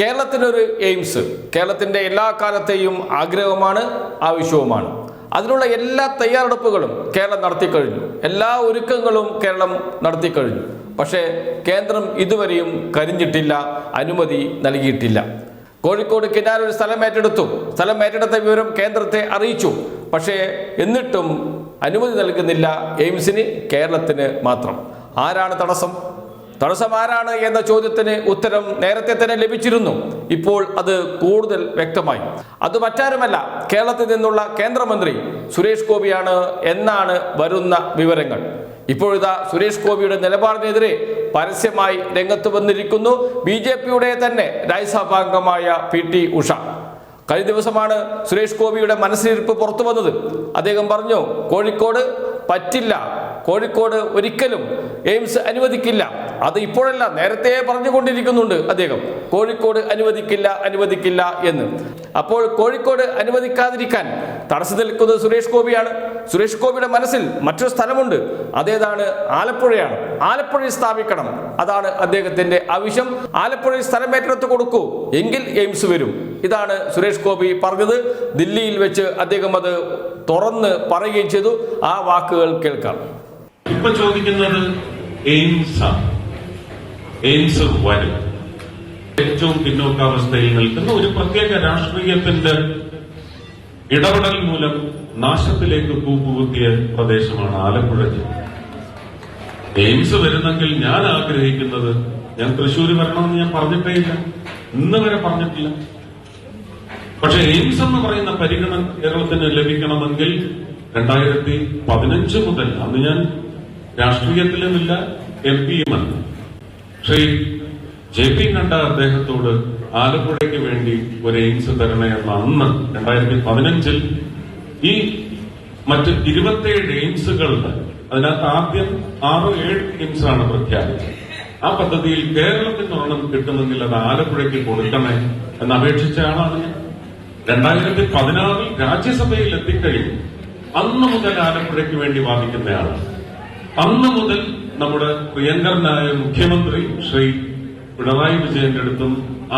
കേരളത്തിനൊരു AIIMS കേരളത്തിന്റെ എല്ലാ കാലത്തെയും ആഗ്രഹമാണ് ആവശ്യവുമാണ്. അതിനുള്ള എല്ലാ തയ്യാറെടുപ്പുകളും കേരളം നടത്തിക്കഴിഞ്ഞു. എല്ലാ ഒരുക്കങ്ങളും കേരളം നടത്തിക്കഴിഞ്ഞു. പക്ഷേ കേന്ദ്രം ഇതുവരെയും കരിഞ്ഞിട്ടില്ല അനുമതി നൽകിയിട്ടില്ല. കോഴിക്കോട് കിനാൽ ഒരു സ്ഥലം ഏറ്റെടുത്തു. സ്ഥലം ഏറ്റെടുത്ത വിവരം കേന്ദ്രത്തെ അറിയിച്ചു. പക്ഷേ എന്നിട്ടും അനുമതി നൽകുന്നില്ല എയിംസിന് കേരളത്തിന് മാത്രം. ആരാണ് തടസ്സം? തടസ്സം ആരാണ് എന്ന ചോദ്യത്തിന് ഉത്തരം നേരത്തെ തന്നെ ലഭിച്ചിരുന്നു. ഇപ്പോൾ അത് കൂടുതൽ വ്യക്തമായി. അത് മറ്റാരുമല്ല കേരളത്തിൽ നിന്നുള്ള കേന്ദ്രമന്ത്രി സുരേഷ് ഗോപിയാണ് എന്നാണ് വരുന്ന വിവരങ്ങൾ. ഇപ്പോഴിതാ സുരേഷ് ഗോപിയുടെ നിലപാടിനെതിരെ പരസ്യമായി രംഗത്ത് വന്നിരിക്കുന്നു ബി ജെ പിയുടെ തന്നെ രാജ്യസഭാംഗമായ പി ടി ഉഷ. കഴിഞ്ഞ ദിവസമാണ് സുരേഷ് ഗോപിയുടെ മനസ്സിലിരിപ്പ് പുറത്തു വന്നത്. അദ്ദേഹം പറഞ്ഞു കോഴിക്കോട് പറ്റില്ല കോഴിക്കോട് ഒരിക്കലും എയിംസ് അനുവദിക്കില്ല. അത് ഇപ്പോഴല്ല നേരത്തെ പറഞ്ഞുകൊണ്ടിരിക്കുന്നുണ്ട് അദ്ദേഹം. കോഴിക്കോട് അനുവദിക്കില്ല അനുവദിക്കില്ല എന്ന്. അപ്പോൾ കോഴിക്കോട് അനുവദിക്കാതിരിക്കാൻ തടസ്സം നിൽക്കുന്നത് സുരേഷ് ഗോപിയാണ്. സുരേഷ് ഗോപിയുടെ മനസ്സിൽ മറ്റൊരു സ്ഥലമുണ്ട്. അതേതാണ് ആലപ്പുഴയാണ്. ആലപ്പുഴയിൽ സ്ഥാപിക്കണം. അതാണ് അദ്ദേഹത്തിന്റെ ആവശ്യം. ആലപ്പുഴയിൽ സ്ഥലം ഏറ്റെടുത്ത് കൊടുക്കൂ. എങ്കിൽ എയിംസ് വരും. ഇതാണ് സുരേഷ് ഗോപി പറഞ്ഞത്. ദില്ലിയിൽ വെച്ച് അദ്ദേഹം അത് തുറന്ന് പറയുകയും ചെയ്തു. ആ വാക്കുകൾ കേൾക്കാം. ഇപ്പൊ ചോദിക്കുന്നത് എയിംസ് ആണ്. എയിംസ് വരും. ഏറ്റവും പിന്നോക്കാവസ്ഥയിൽ നിൽക്കുന്ന ഒരു പ്രത്യേക രാഷ്ട്രീയത്തിന്റെ ഇടപെടൽ മൂലം നാശത്തിലേക്ക് കൂപ്പുകുത്തിയ പ്രദേശമാണ് ആലപ്പുഴ ജില്ല. എയിംസ് വരുന്നെങ്കിൽ ഞാൻ ആഗ്രഹിക്കുന്നത് ഞാൻ തൃശ്ശൂർ വരണമെന്ന് ഞാൻ പറഞ്ഞിട്ടേ ഇല്ല. ഇന്ന് വരെ പറഞ്ഞിട്ടില്ല. പക്ഷെ എയിംസ് എന്ന് പറയുന്ന പരിഗണന കേരളത്തിന് ലഭിക്കണമെങ്കിൽ രണ്ടായിരത്തി പതിനഞ്ച് മുതൽ അന്ന് ഞാൻ രാഷ്ട്രീയത്തിലുമില്ല എം പിയുമല്ല. ശ്രീ ജെ പി നഡ്ഡ അദ്ദേഹത്തോട് ആലപ്പുഴയ്ക്ക് വേണ്ടി ഒരു എയിംസ് തരണേ അന്ന് രണ്ടായിരത്തി പതിനഞ്ചിൽ ഈ മറ്റ് ഇരുപത്തിയേഴ് എയിംസുകളുടെ അതിനകത്ത് ആദ്യം ആറ് ഏഴ് എയിംസ് ആണ് പ്രഖ്യാപിച്ചത്. ആ പദ്ധതിയിൽ കേരളത്തിന് ഒരെണ്ണം കിട്ടുമെങ്കിൽ അത് ആലപ്പുഴയ്ക്ക് കൊടുക്കണേ എന്ന് അപേക്ഷിച്ച ആളാണ് രണ്ടായിരത്തി പതിനാറിൽ രാജ്യസഭയിൽ എത്തിക്കഴിഞ്ഞു. അന്ന് മുതൽ ആലപ്പുഴയ്ക്ക് വേണ്ടി വാദിക്കുന്നയാളാണ് അന്ന് മുതൽ നമ്മുടെ പ്രിയങ്കരനായ മുഖ്യമന്ത്രി ശ്രീ പിണറായി വിജയന്റെ അടുത്തും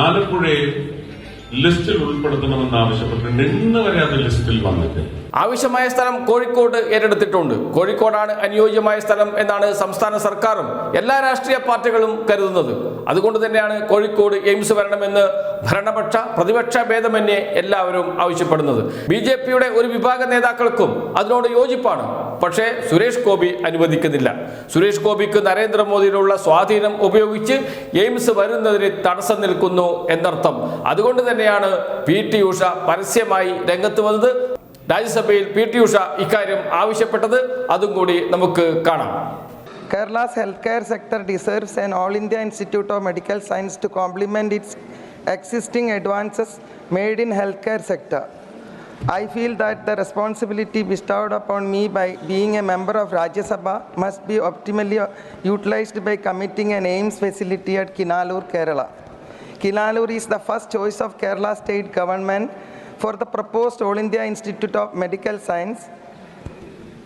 ആലപ്പുഴയെ ലിസ്റ്റിൽ ഉൾപ്പെടുത്തണമെന്ന് ആവശ്യപ്പെട്ടിട്ടുണ്ട് ഇന്ന് വരെ അത് ലിസ്റ്റിൽ വന്നിട്ട് ആവശ്യമായ സ്ഥലം കോഴിക്കോട് ഏറ്റെടുത്തിട്ടുണ്ട്. കോഴിക്കോടാണ് അനുയോജ്യമായ സ്ഥലം എന്നാണ് സംസ്ഥാന സർക്കാരും എല്ലാ രാഷ്ട്രീയ പാർട്ടികളും കരുതുന്നത്. അതുകൊണ്ട് തന്നെയാണ് കോഴിക്കോട് എയിംസ് വരണമെന്ന് ഭരണപക്ഷ പ്രതിപക്ഷ ഭേദമന്യേ എല്ലാവരും ആവശ്യപ്പെടുന്നത്. ബി ഒരു വിഭാഗ നേതാക്കൾക്കും അതിനോട് യോജിപ്പാണ്. പക്ഷേ സുരേഷ് ഗോപി അനുവദിക്കുന്നില്ല. സുരേഷ് ഗോപിക്ക് നരേന്ദ്രമോദിയിലുള്ള സ്വാധീനം ഉപയോഗിച്ച് എയിംസ് വരുന്നതിന് തടസ്സം നിൽക്കുന്നു എന്നർത്ഥം. അതുകൊണ്ട് തന്നെയാണ് പി ടി ഉഷ പരസ്യമായി രംഗത്ത് വന്നത്. രാജ്യസഭയിൽ പി ടി ഉഷ ഇക്കാര്യം ആവശ്യപ്പെട്ടത്. അതും കൂടി നമുക്ക് കാണാം. Kerala's health care sector sector deserves all India institute of medical science to to complement existing advances advances in health care sector. I feel that the responsibility bestowed upon me by being a member of Rajya Sabha must be optimally utilized by committing an AIMS facility at Kinalur, Kerala. Kinalur is the first choice of Kerala state government for the proposed All India Institute of Medical Science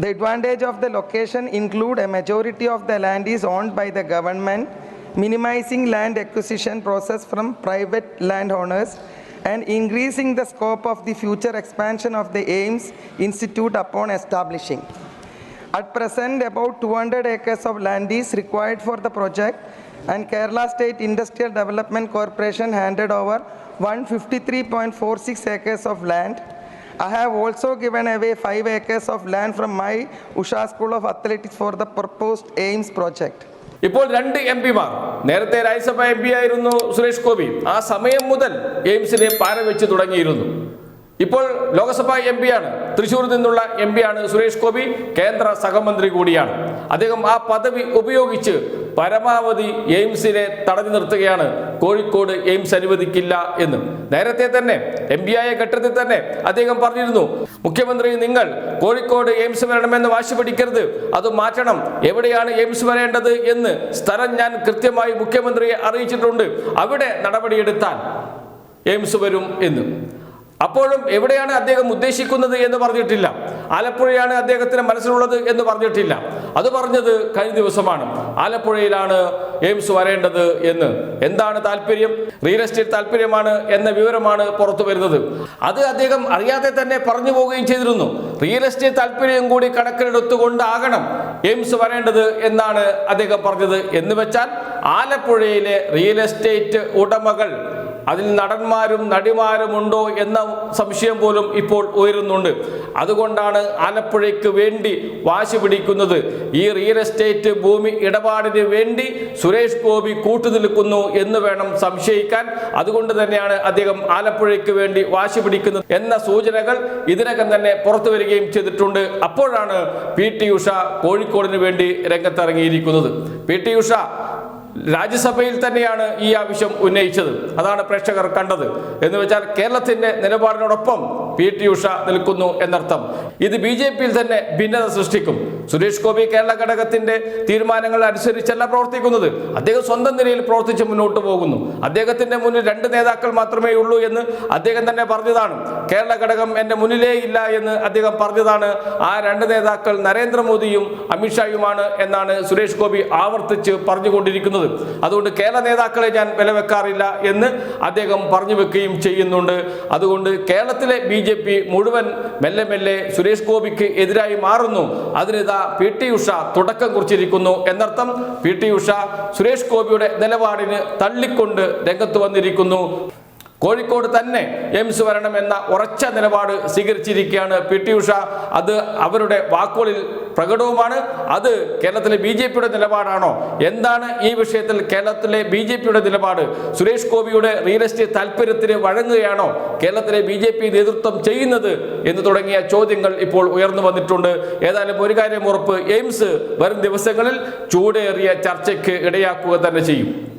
the advantage of the location include a majority of the land is owned by the government, minimizing land acquisition process from private landowners and increasing the scope of the future expansion of the AIMS Institute upon establishing. At present, about 200 acres of land is required for the project and Kerala State Industrial Development Corporation handed over 153.46 acres of land I have also given away 5 acres of land from my Usha School of Athletics for the proposed AIMS project. ഇപ്പോൾ രണ്ട് M പിമാർ. നേരത്തെ Rajya Sabha M P ആയിരുന്നു സുരേഷ് ഗോപി. ആ സമയം മുതൽ എയിംസിനെ പാരവെച്ച് തുടങ്ങിയിരുന്നു. ഇപ്പോൾ ലോക്സഭാ എം പിയാണ് തൃശ്ശൂരിൽ നിന്നുള്ള എം പിയാണ് സുരേഷ് ഗോപി കേന്ദ്ര സഹമന്ത്രി കൂടിയാണ്. അദ്ദേഹം ആ പദവി ഉപയോഗിച്ച് പരമാവധി എയിംസിനെ തടഞ്ഞു നിർത്തുകയാണ്. കോഴിക്കോട് എയിംസ് അനുവദിക്കില്ല എന്ന്. നേരത്തെ തന്നെ എം പി ആയ ഘട്ടത്തിൽ തന്നെ അദ്ദേഹം പറഞ്ഞിരുന്നു മുഖ്യമന്ത്രി നിങ്ങൾ കോഴിക്കോട് എയിംസ് വരണമെന്ന് വാശി പിടിക്കരുത്. അത് മാറ്റണം. എവിടെയാണ് എയിംസ് വരേണ്ടത് എന്ന് സ്ഥലം ഞാൻ കൃത്യമായി മുഖ്യമന്ത്രിയെ അറിയിച്ചിട്ടുണ്ട്. അവിടെ നടപടിയെടുത്താൽ എയിംസ് വരും എന്ന്. അപ്പോഴും എവിടെയാണ് അദ്ദേഹം ഉദ്ദേശിക്കുന്നത് എന്ന് പറഞ്ഞിട്ടില്ല. ആലപ്പുഴയാണ് അദ്ദേഹത്തിന് മനസ്സിലുള്ളത് എന്ന് പറഞ്ഞിട്ടില്ല. അത് പറഞ്ഞത് കഴിഞ്ഞ ദിവസമാണ്. ആലപ്പുഴയിലാണ് എയിംസ് വരേണ്ടത് എന്ന്. എന്താണ് താല്പര്യം? റിയൽ എസ്റ്റേറ്റ് താല്പര്യമാണ് എന്ന വിവരമാണ് പുറത്തു വരുന്നത്. അത് അദ്ദേഹം അറിയാതെ തന്നെ പറഞ്ഞു പോവുകയും ചെയ്തിരുന്നു. റിയൽ എസ്റ്റേറ്റ് താല്പര്യം കൂടി കണക്കിലെടുത്തുകൊണ്ടാകണം എയിംസ് വരേണ്ടത് എന്നാണ് അദ്ദേഹം പറഞ്ഞത് എന്ന് വെച്ചാൽ ആലപ്പുഴയിലെ റിയൽ എസ്റ്റേറ്റ് ഉടമകൾ അതിൽ നടന്മാരും നടിമാരും ഉണ്ടോ എന്ന സംശയം പോലും ഇപ്പോൾ ഉയരുന്നുണ്ട്. അതുകൊണ്ടാണ് ആലപ്പുഴയ്ക്ക് വേണ്ടി വാശി പിടിക്കുന്നത്. ഈ റിയൽ എസ്റ്റേറ്റ് ഭൂമി ഇടപാടിന് വേണ്ടി സുരേഷ് ഗോപി കൂട്ടുനിൽക്കുന്നു എന്ന് വേണം സംശയിക്കാൻ. അതുകൊണ്ട് തന്നെയാണ് അദ്ദേഹം ആലപ്പുഴയ്ക്ക് വേണ്ടി വാശി പിടിക്കുന്നത് എന്ന സൂചനകൾ ഇതിനകം തന്നെ പുറത്തു വരികയും ചെയ്തിട്ടുണ്ട്. അപ്പോഴാണ് പി ടി ഉഷ കോഴിക്കോടിന് വേണ്ടി രംഗത്തിറങ്ങിയിരിക്കുന്നത്. പി ടി ഉഷ രാജ്യസഭയിൽ തന്നെയാണ് ഈ ആവശ്യം ഉന്നയിച്ചത്. അതാണ് പ്രേക്ഷകർ കണ്ടത്. എന്ന് വെച്ചാൽ കേരളത്തിന്റെ നിലപാടിനോടൊപ്പം പി ടി ഉഷ നിൽക്കുന്നു എന്നർത്ഥം. ഇത് ബി ജെ പിയിൽ തന്നെ ഭിന്നത സൃഷ്ടിക്കും. സുരേഷ് ഗോപി കേരള ഘടകത്തിന്റെ തീരുമാനങ്ങൾ അനുസരിച്ചല്ല പ്രവർത്തിക്കുന്നത്. അദ്ദേഹം സ്വന്തം നിലയിൽ പ്രവർത്തിച്ച് മുന്നോട്ട് പോകുന്നു. അദ്ദേഹത്തിന്റെ മുന്നിൽ രണ്ട് നേതാക്കൾ മാത്രമേ ഉള്ളൂ എന്ന് അദ്ദേഹം തന്നെ പറഞ്ഞതാണ്. കേരള ഘടകം എന്റെ മുന്നിലേ ഇല്ല എന്ന് അദ്ദേഹം പറഞ്ഞതാണ്. ആ രണ്ട് നേതാക്കൾ നരേന്ദ്രമോദിയും അമിത്ഷായുമാണ് എന്നാണ് സുരേഷ് ഗോപി ആവർത്തിച്ച് പറഞ്ഞുകൊണ്ടിരിക്കുന്നത്. അതുകൊണ്ട് കേരള നേതാക്കളെ ഞാൻ വിലവെക്കാറില്ല എന്ന് അദ്ദേഹം പറഞ്ഞു വെക്കുകയും ചെയ്യുന്നുണ്ട്. അതുകൊണ്ട് കേരളത്തിലെ ബി ജെ പി മുഴുവൻ മെല്ലെ മെല്ലെ സുരേഷ് ഗോപിക്ക് എതിരായി മാറുന്നു. അതിനിതാ പി ടി ഉഷ തുടക്കം കുറിച്ചിരിക്കുന്നു. എന്നർത്ഥം പി ടി ഉഷ സുരേഷ് ഗോപിയുടെ നിലപാടിന് തള്ളിക്കൊണ്ട് രംഗത്ത് വന്നിരിക്കുന്നു. കോഴിക്കോട് തന്നെ എയിംസ് എന്ന ഉറച്ച നിലപാട് സ്വീകരിച്ചിരിക്കുകയാണ് പി ടി ഉഷ. അത് അവരുടെ വാക്കുകളിൽ പ്രകടവുമാണ്. അത് കേരളത്തിലെ ബി ജെ പിയുടെ നിലപാടാണോ? എന്താണ് ഈ വിഷയത്തിൽ കേരളത്തിലെ ബി ജെ പിയുടെ നിലപാട്? സുരേഷ് ഗോപിയുടെ റിയൽ എസ്റ്റേറ്റ് താല്പര്യത്തിന് വഴങ്ങുകയാണോ കേരളത്തിലെ ബി ജെ പി നേതൃത്വം ചെയ്യുന്നത് എന്ന് തുടങ്ങിയ ചോദ്യങ്ങൾ ഇപ്പോൾ ഉയർന്നു വന്നിട്ടുണ്ട്. ഏതായാലും ഒരു കാര്യം ഉറപ്പ് എയിംസ് വരും ദിവസങ്ങളിൽ ചൂടേറിയ ചർച്ചയ്ക്ക് ഇടയാക്കുക തന്നെ ചെയ്യും.